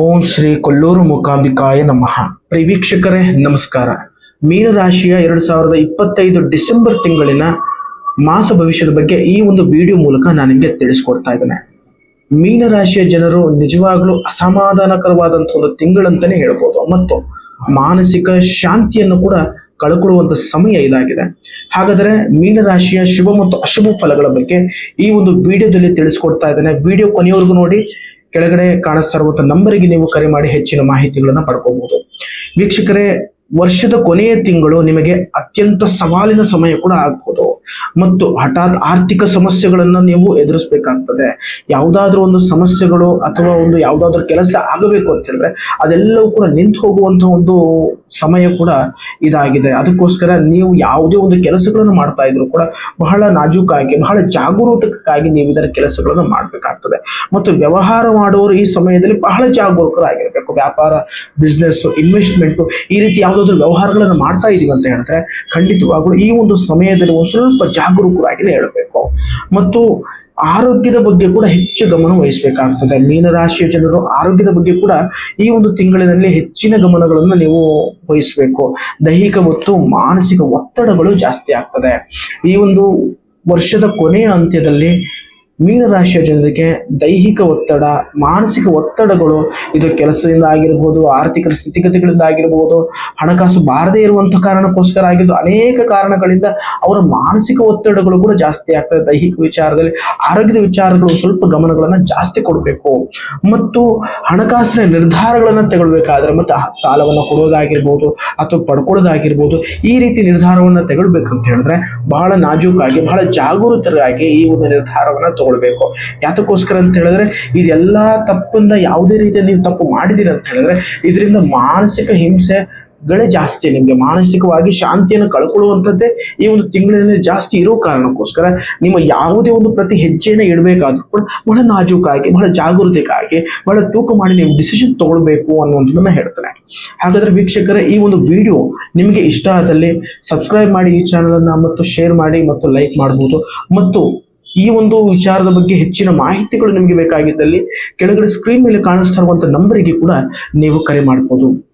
ಓಂ ಶ್ರೀ ಕೊಲ್ಲೂರು ಮೂಕಾಂಬಿಕಾಯ ನಮಃ. ಪ್ರಿಯ ವೀಕ್ಷಕರೇ ನಮಸ್ಕಾರ. ಮೀನರಾಶಿಯ ಎರಡು ಸಾವಿರದ ಇಪ್ಪತ್ತೈದು ಡಿಸೆಂಬರ್ ತಿಂಗಳಿನ ಮಾಸ ಭವಿಷ್ಯದ ಬಗ್ಗೆ ಈ ಒಂದು ವಿಡಿಯೋ ಮೂಲಕ ನಾನು ನಿಮಗೆ ತಿಳಿಸ್ಕೊಡ್ತಾ ಇದ್ದೇನೆ. ಮೀನರಾಶಿಯ ಜನರು ನಿಜವಾಗ್ಲೂ ಅಸಮಾಧಾನಕರವಾದಂತಹ ಒಂದು ತಿಂಗಳಂತಾನೆ ಹೇಳ್ಬೋದು. ಮತ್ತು ಮಾನಸಿಕ ಶಾಂತಿಯನ್ನು ಕೂಡ ಕಳ್ಕೊಳ್ಳುವಂತ ಸಮಯ ಇದಾಗಿದೆ. ಹಾಗಾದರೆ ಮೀನರಾಶಿಯ ಶುಭ ಮತ್ತು ಅಶುಭ ಫಲಗಳ ಬಗ್ಗೆ ಈ ಒಂದು ವಿಡಿಯೋದಲ್ಲಿ ತಿಳಿಸ್ಕೊಡ್ತಾ ಇದ್ದೇನೆ. ವಿಡಿಯೋ ಕೊನೆಯವರೆಗೂ ನೋಡಿ. ಕೆಳಗಡೆ ಕಾಣಿಸ್ತಾ ಇರುವಂತ ನಂಬರಿಗೆ ನೀವು ಕರೆ ಮಾಡಿ ಹೆಚ್ಚಿನ ಮಾಹಿತಿಗಳನ್ನು ಪಡ್ಕೋಬಹುದು ವೀಕ್ಷಕರೇ, ವರ್ಷದ ಕೊನೆಯ ತಿಂಗಳು ನಿಮಗೆ ಅತ್ಯಂತ ಸವಾಲಿನ ಸಮಯ ಕೂಡ ಆಗ್ಬೋದು. ಮತ್ತು ಹಠಾತ್ ಆರ್ಥಿಕ ಸಮಸ್ಯೆಗಳನ್ನು ನೀವು ಎದುರಿಸಬೇಕಾಗ್ತದೆ. ಯಾವುದಾದ್ರೂ ಒಂದು ಸಮಸ್ಯೆಗಳು ಅಥವಾ ಒಂದು ಯಾವುದಾದ್ರೂ ಕೆಲಸ ಆಗಬೇಕು ಅಂತ ಹೇಳಿದ್ರೆ ಅದೆಲ್ಲವೂ ಕೂಡ ನಿಂತು ಹೋಗುವಂತಹ ಒಂದು ಸಮಯ ಕೂಡ ಇದಾಗಿದೆ. ಅದಕ್ಕೋಸ್ಕರ ನೀವು ಯಾವುದೇ ಒಂದು ಕೆಲಸಗಳನ್ನು ಮಾಡ್ತಾ ಇದ್ರು ಕೂಡ ಬಹಳ ನಾಜೂಕಾಗಿ, ಬಹಳ ಜಾಗರೂಕಕ್ಕಾಗಿ ನೀವು ಇದರ ಕೆಲಸಗಳನ್ನು ಮಾಡಬೇಕಾಗ್ತದೆ. ಮತ್ತು ವ್ಯವಹಾರ ಮಾಡುವವರು ಈ ಸಮಯದಲ್ಲಿ ಬಹಳ ಜಾಗರೂಕರಾಗಿರಬೇಕು. ವ್ಯಾಪಾರ ಬಿಸ್ನೆಸ್ ಇನ್ವೆಸ್ಟ್ಮೆಂಟ್ ಈ ರೀತಿ ಯಾವುದಾದ್ರು ವ್ಯವಹಾರಗಳನ್ನು ಮಾಡ್ತಾ ಇದೀವಿ ಅಂತ ಹೇಳಿದ್ರೆ ಖಂಡಿತವಾಗ್ಲೂ ಈ ಒಂದು ಸಮಯದಲ್ಲಿ ಒಂದು ಸ್ವಲ್ಪ ಜಾಗರೂಕರಾಗಿ ಹೇಳಬೇಕು. ಮತ್ತು ಆರೋಗ್ಯದ ಬಗ್ಗೆ ಕೂಡ ಹೆಚ್ಚು ಗಮನ ವಹಿಸಬೇಕಾಗ್ತದೆ. ಮೀನರಾಶಿಯ ಜನರು ಆರೋಗ್ಯದ ಬಗ್ಗೆ ಕೂಡ ಈ ಒಂದು ತಿಂಗಳಿನಲ್ಲಿ ಹೆಚ್ಚಿನ ಗಮನಗಳನ್ನು ನೀವು ವಹಿಸಬೇಕು. ದೈಹಿಕ ಮತ್ತು ಮಾನಸಿಕ ಒತ್ತಡಗಳು ಜಾಸ್ತಿ ಆಗ್ತದೆ. ಈ ಒಂದು ವರ್ಷದ ಕೊನೆಯ ಅಂತ್ಯದಲ್ಲಿ ಮೀನರಾಶಿಯ ಜನರಿಗೆ ದೈಹಿಕ ಒತ್ತಡ, ಮಾನಸಿಕ ಒತ್ತಡಗಳು, ಇದು ಕೆಲಸದಿಂದ ಆಗಿರ್ಬೋದು, ಆರ್ಥಿಕ ಸ್ಥಿತಿಗತಿಗಳಿಂದ ಆಗಿರ್ಬೋದು, ಹಣಕಾಸು ಬಾರದೇ ಇರುವಂಥ ಕಾರಣಕ್ಕೋಸ್ಕರ ಆಗಿದ್ದು ಅನೇಕ ಕಾರಣಗಳಿಂದ ಅವರ ಮಾನಸಿಕ ಒತ್ತಡಗಳು ಕೂಡ ಜಾಸ್ತಿ ಆಗ್ತದೆ. ದೈಹಿಕ ವಿಚಾರದಲ್ಲಿ, ಆರೋಗ್ಯದ ವಿಚಾರಗಳು ಸ್ವಲ್ಪ ಗಮನಗಳನ್ನು ಜಾಸ್ತಿ ಕೊಡಬೇಕು. ಮತ್ತು ಹಣಕಾಸಿನ ನಿರ್ಧಾರಗಳನ್ನು ತಗೊಳ್ಬೇಕಾದ್ರೆ ಮತ್ತು ಸಾಲವನ್ನು ಕೊಡೋದಾಗಿರ್ಬೋದು ಅಥವಾ ಪಡ್ಕೊಳ್ಳೋದಾಗಿರ್ಬೋದು ಈ ರೀತಿ ನಿರ್ಧಾರವನ್ನು ತಗೊಳ್ಬೇಕಂತ ಹೇಳಿದ್ರೆ ಬಹಳ ನಾಜೂಕಾಗಿ, ಬಹಳ ಜಾಗರೂಕರಾಗಿ ಈ ಒಂದು ನಿರ್ಧಾರವನ್ನ ತಗೊಳ್ಬೇಕು ಯಾತಕ್ಕೋಸ್ಕರ ಅಂತ ಹೇಳಿದ್ರೆ, ಇದೆಲ್ಲ ತಪ್ಪಿಂದ ಯಾವುದೇ ರೀತಿಯ ನೀವು ತಪ್ಪು ಮಾಡಿದಿರ ಅಂತ ಹೇಳಿದ್ರೆ, ಇದರಿಂದ ಮಾನಸಿಕ ಹಿಂಸೆ ಗಳೇ ಜಾಸ್ತಿ ನಿಮಗೆ. ಮಾನಸಿಕವಾಗಿ ಶಾಂತಿಯನ್ನು ಕಳ್ಕೊಳ್ಳುವಂಥದ್ದೇ ಈ ಒಂದು ತಿಂಗಳಿನಲ್ಲಿ ಜಾಸ್ತಿ ಇರೋ ಕಾರಣಕ್ಕೋಸ್ಕರ ನಿಮ್ಮ ಯಾವುದೇ ಒಂದು ಪ್ರತಿ ಹೆಜ್ಜೆಯನ್ನು ಇಡಬೇಕಾದ್ರೂ ಕೂಡ ಬಹಳ ನಾಜೂಕಾಗಿ, ಬಹಳ ಜಾಗೃತಿಗಾಗಿ, ಬಹಳ ತೂಕ ಮಾಡಿ ನೀವು ಡಿಸಿಷನ್ ತಗೊಳ್ಬೇಕು ನಾನು ಹೇಳ್ತಾರೆ ಹಾಗಾದ್ರೆ ವೀಕ್ಷಕರೇ, ಈ ಒಂದು ವಿಡಿಯೋ ನಿಮಗೆ ಇಷ್ಟ ಆದಲ್ಲಿ ಸಬ್ಸ್ಕ್ರೈಬ್ ಮಾಡಿ ಈ ಚಾನಲನ್ನು ಮತ್ತು ಶೇರ್ ಮಾಡಿ ಮತ್ತು ಲೈಕ್ ಮಾಡ್ಬೋದು. ಮತ್ತು ಈ ಒಂದು ವಿಚಾರದ ಬಗ್ಗೆ ಹೆಚ್ಚಿನ ಮಾಹಿತಿಗಳು ನಿಮಗೆ ಬೇಕಾಗಿದ್ದಲ್ಲಿ ಕೆಳಗಡೆ ಸ್ಕ್ರೀನ್ ಮೇಲೆ ಕಾಣಿಸ್ತಾ ಇರುವಂತ ನಂಬರಿಗೆ ಕೂಡ ನೀವು ಕರೆ ಮಾಡ್ಬೋದು.